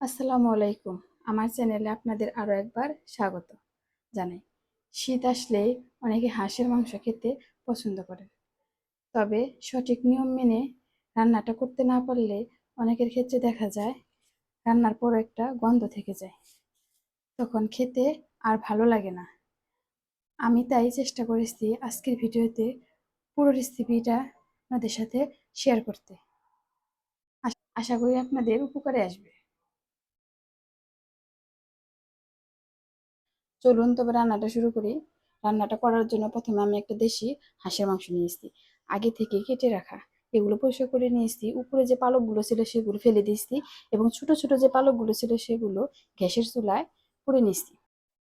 আসসালামু আলাইকুম। আমার চ্যানেলে আপনাদের আরও একবার স্বাগত জানাই। শীত আসলে অনেকে হাঁসের মাংস খেতে পছন্দ করেন। তবে সঠিক নিয়ম মেনে রান্নাটা করতে না পারলে অনেকের ক্ষেত্রে দেখা যায় রান্নার পর একটা গন্ধ থেকে যায়। তখন খেতে আর ভালো লাগে না। আমি তাই চেষ্টা করেছি আজকের ভিডিওতে পুরো রেসিপিটা আপনাদের সাথে শেয়ার করতে। আশ- আশা করি আপনাদের উপকারে আসবে। চলুন, তবে রান্নাটা শুরু করি। রান্নাটা করার জন্য প্রথমে আমি একটা দেশি হাঁসের মাংস নিয়েছি আগে থেকে কেটে রাখা। এগুলো পরিষ্কার করে নিয়েছি উপরে যে পালকগুলো ছিল সেগুলো ফেলে দিয়েছি এবং ছোট ছোট যে পালকগুলো ছিল সেগুলো গ্যাসের চুলায় পুড়ে নিয়েছি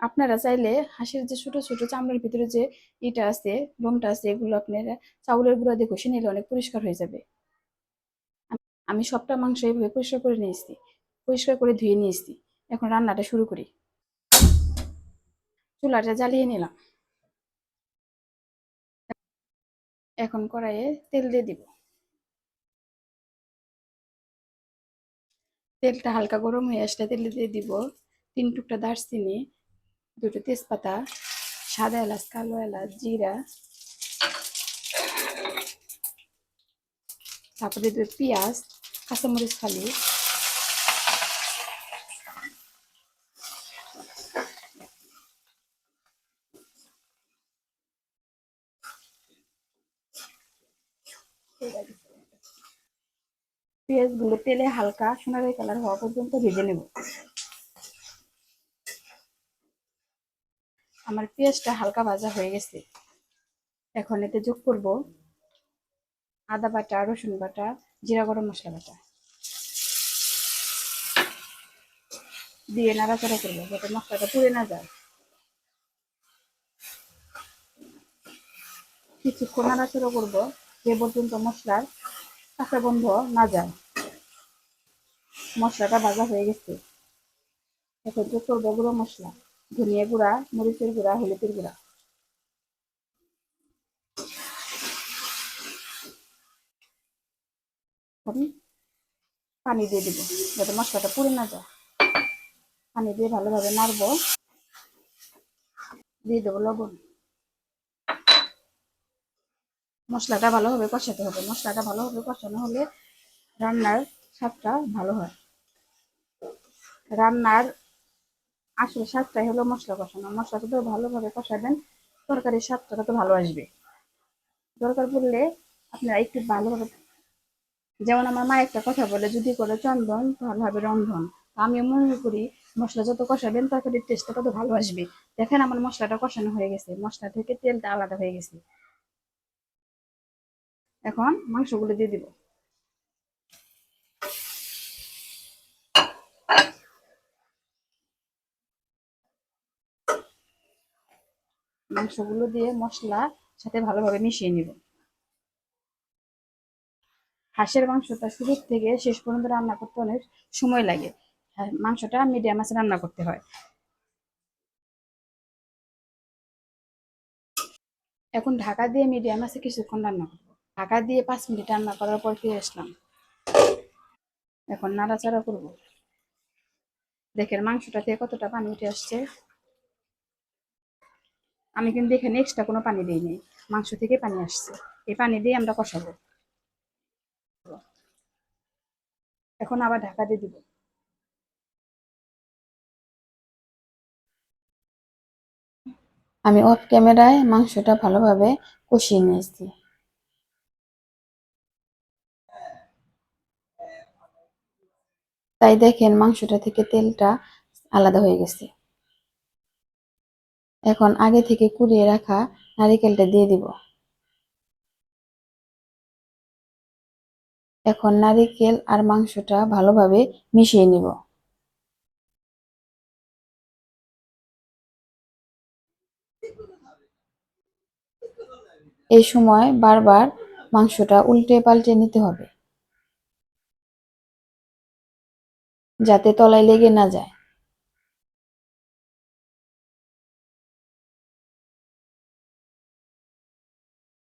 আপনারা চাইলে হাঁসের যে ছোট ছোট চামড়ার ভিতরে যে ইটা আছে, লোমটা আছে, এগুলো আপনারা চাউলের গুঁড়া দিয়ে ঘষে নিলে অনেক পরিষ্কার হয়ে যাবে। আমি সবটা মাংস এইভাবে পরিষ্কার করে নিয়েছি। পরিষ্কার করে ধুয়ে নিয়েছি। এখন রান্নাটা শুরু করি। চুলাটা জ্বালিয়ে নিলাম। এখন কড়াইয়ে তেল দিয়ে দিব। তেলটা হালকা গরম হয়ে আসলে তেল দিয়ে দিব তিন টুকটা দারচিনি, দুটো তেজপাতা, সাদা এলাচ, কালো এলাচ, জিরা, তারপরে দেবে পেঁয়াজ, কাঁচামরিচ ফালি পেঁয়াজগুলো তেলে হালকা সোনালি কালার হওয়া পর্যন্ত ভেজে নেব। আমার পেঁয়াজটা হালকা ভাজা হয়ে গেছে। এখন এতে যোগ করব আদা বাটা, রসুন বাটা, জিরা গরম মশলা বাটা। দিয়ে নাড়াচাড়া করব যাতে মশলাটা পুড়ে না যায়। কিছুক্ষণ নাড়াচাড়া করব যে পর্যন্ত মশলার কাঁচা গন্ধ না যায় মশলাটা ভাজা হয়ে গেছে। এখন যোগ করব গুঁড়ো মশলা। ধনিয়া গুঁড়া, মরিচের গুঁড়া, হলুদের গুঁড়া। পানি দিয়ে দিব, যাতে মশলাটা পুড়ে না যায়। পানি দিয়ে ভালোভাবে নাড়বো। দিয়ে দেবো লবণ। মশলাটা ভালোভাবে কষাতে হবে। মশলাটা ভালোভাবে কষানো হলে রান্নার স্বাদটা ভালো হয়। রান্নার আসলে স্বাদটাই হলো মশলা কষানো। মশলাটা যদি ভালোভাবে কষাবেন, তরকারির স্বাদটা তো ভালো আসবে। দরকার পড়লে আপনারা একটু ভালোভাবে যেমন আমার মা একটা কথা বলে, যদি করে চন্দন, তাহলে হবে রন্ধন। আমি মনে করি, মশলা যত কষাবেন, তরকারির টেস্টটা তত ভালো আসবে। দেখেন আমার মশলাটা কষানো হয়ে গেছে। মশলা থেকে তেলটা আলাদা হয়ে গেছে। এখন মাংসগুলো দিয়ে দিব। মাংসগুলো দিয়ে মশলা সাথে ভালোভাবে মিশিয়ে নিব। হাঁসের মাংসটা শুরু থেকে শেষ পর্যন্ত রান্না করতে অনেক সময় লাগে। হ্যাঁ, মাংসটা মিডিয়াম আছে রান্না করতে হয়। এখন ঢাকা দিয়ে মিডিয়াম আছে কিছুক্ষণ রান্না করব। ঢাকা দিয়ে পাঁচ মিনিট রান্না করার পর ফিরে আসলাম। এখন নাড়াচাড়া করব। দেখেন মাংসটা থেকে কতটা পানি উঠে আসছে। আমি কিন্তু এখানে এক্সট্রা কোনো পানি দিইনি। মাংস থেকে পানি আসছে। এই পানি দিয়ে আমরা কষাবো। এখন আবার ঢাকা দিয়ে দিব। আমি অফ ক্যামেরায় মাংসটা ভালোভাবে কষিয়ে নিয়েছি। তাই দেখেন মাংসটা থেকে তেলটা আলাদা হয়ে গেছে। এখন আগে থেকে কুড়িয়ে রাখা নারিকেলটা দিয়ে দিব। এখন নারিকেল আর মাংসটা ভালোভাবে মিশিয়ে নিব। এই সময় বারবার মাংসটা উল্টে পাল্টে নিতে হবে। যাতে তলায় লেগে না যায়।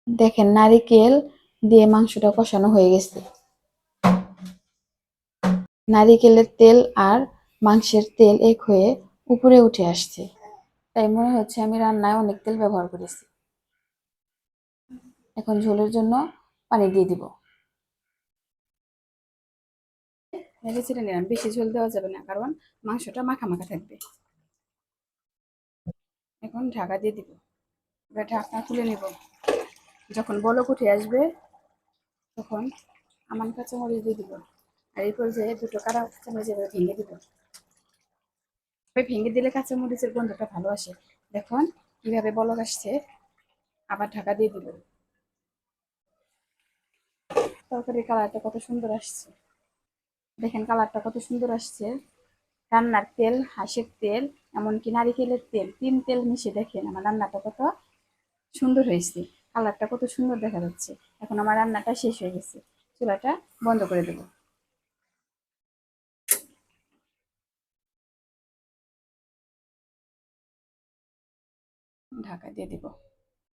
দেখেন, নারিকেল দিয়ে মাংসটা কষানো হয়ে গেছে। নারিকেলের তেল আর মাংসের তেল এক হয়ে উপরে উঠে আসছে। তাই মনে হচ্ছে আমি রান্নায় অনেক তেল ব্যবহার করেছি। এখন ঝোলের জন্য পানি দিয়ে দিব। নেড়ে চেড়ে নিলাম। বেশি ঝোল দেওয়া যাবে না, কারণ মাংসটা মাখা মাখা থাকবে। এখন ঢাকা দিয়ে দিব। এবার ঢাকনা খুলে নেব। যখন বলক উঠে আসবে, তখন আমান কাঁচামরিচ দিয়ে দিব। আর এই পর্যায়ে দুটো কাঁচা কাঁচামরিচ এভাবে ভেঙে দিব। ভেঙে দিলে কাঁচামরিচের গন্ধটা ভালো আসে। দেখুন কীভাবে বলক আসছে। আবার ঢাকা দিয়ে দিব। তরকারির কালারটা কত সুন্দর আসছে। দেখেন কালারটা কত সুন্দর আসছে। রান্নার তেল, হাঁসের তেল, এমনকি নারিকেলের তেল, তিন তেল মিশে দেখেন আমার রান্নাটা কত সুন্দর হয়েছে। কালারটা কত সুন্দর দেখা যাচ্ছে। এখন আমার রান্নাটা শেষ হয়ে গেছে। চুলাটা বন্ধ করে দেব। ঢাকা দিয়ে দিব।